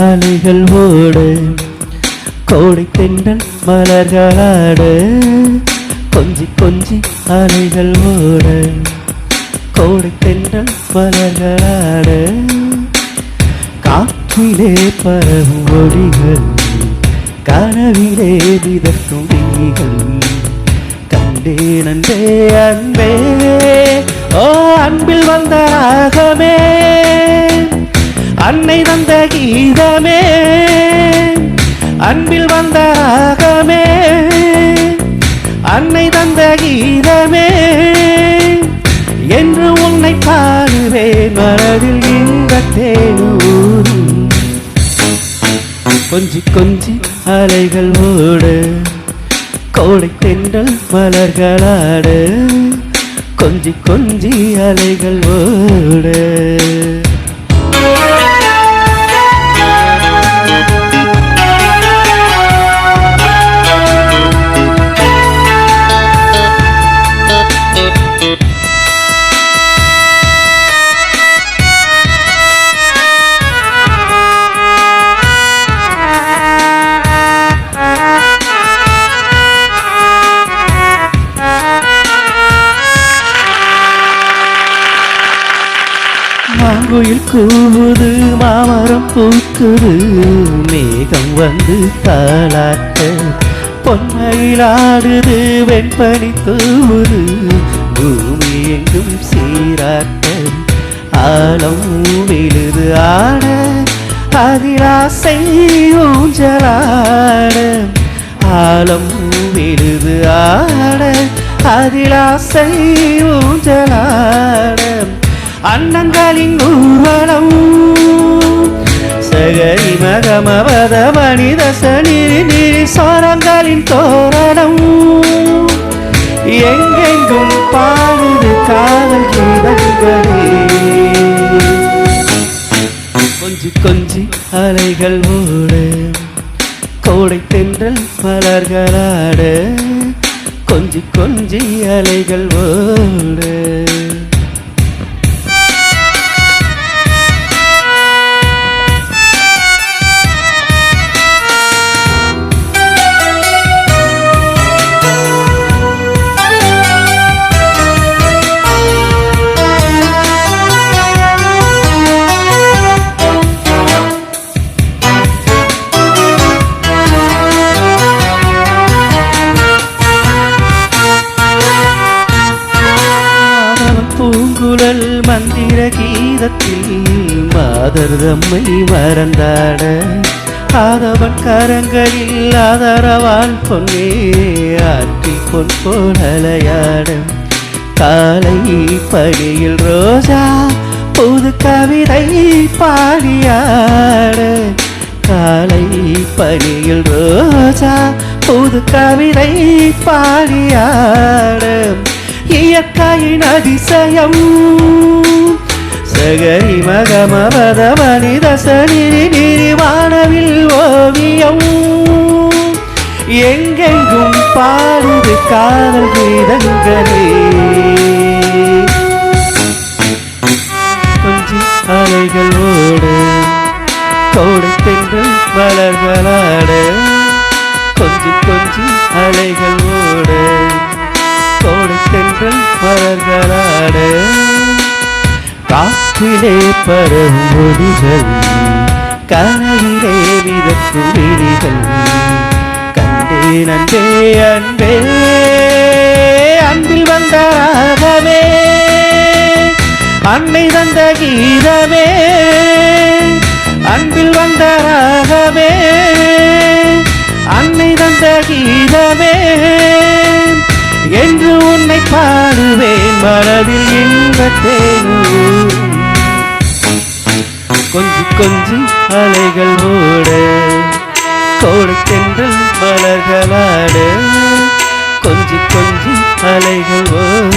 அலைகள் ஓட. கோடை தென்றல் மலர்களாட. கொஞ்சி கொஞ்சி அலைகள் ஓட. கோடை தென்றல் மலர்களாட. காற்றிலே பரவும் ஒளிகள் கனவிலே மிதக்கும் விழிகள் கண்டே நன்றே அன்பே. ஓ அன்பில் வந்த அன்னை தந்த கீதமே. என்று உன்னை பாடுவேன் மனதில் இந்த தேனூரும். கொஞ்சி கொஞ்சி அலைகள் ஓடு கோடை தென்றல் மலர்களாடு. கொஞ்சி கொஞ்சி அலைகள் ஓடு மாங்குயில் கூவுது மாமரம் பூக்குது மேகம் வந்து தாளாட்ட. பொன்மயிலாடுது வெண்பனி தூவுது பூமி எங்கும் சீராட்ட. ஆழம் விழுது ஆட அதிராசை ஊஞ்சலாட. ஆழம் விழுது ஆட அதிலாசை ஊஞ்சலாட. வண்ணங்களின் ஊர்வலம். சகரி மகமவத மனித சனிரி நீரி சோரங்களின் தோரணம். எங்கெங்கும் பாடுது காதல் கீதங்களே. கொஞ்சி கொஞ்சி அலைகள் ஓடு கோடை தென்றல் மலர்களாடு. கொஞ்சி கொஞ்சி அலைகள் ஓடு பூங்குழல் மந்திர கீதத்தில் மாதர் தம்மை மறந்தாட. ஆதவன் கரங்களில் ஆதரவால் பொன்னே ஆற்றி பொன் போலலையாட காலை பணியில் ரோஜா புது கவிதை பாடியாட. காலை பணியில் ரோஜா புது கவிதை பாடியாட. இயற்கையின் அதிசயம். சகரி மகமவத மனித சனிரி நிறிவானவில் ஓவியம். எங்கெங்கும் பாடுது காதல் கீதங்களே. கொஞ்சி அலைகள் ஓடு. கோடை தென்றல் மலர்களாட. கொஞ்சி கொஞ்சி அலைகள் ஓடு. காற்றிலே பரவும் ஒளிகள் கனவிலே மிதக்கும் விழிகள். கண்டேன் அன்பே அன்பே அன்பில் வந்த ராகமே அன்னை தந்த கீதமே. அன்பில் வந்த ராகமே அன்னை தந்த கீதமே. என்று உன்னை பாடுவேன் மனதில் இன்பத்தேனூர் கொஞ்சி அலைகள் ஓட. கோடுக்கென்று மலர்களாடு. கொஞ்சி கொஞ்சி அலைகள் ஓட.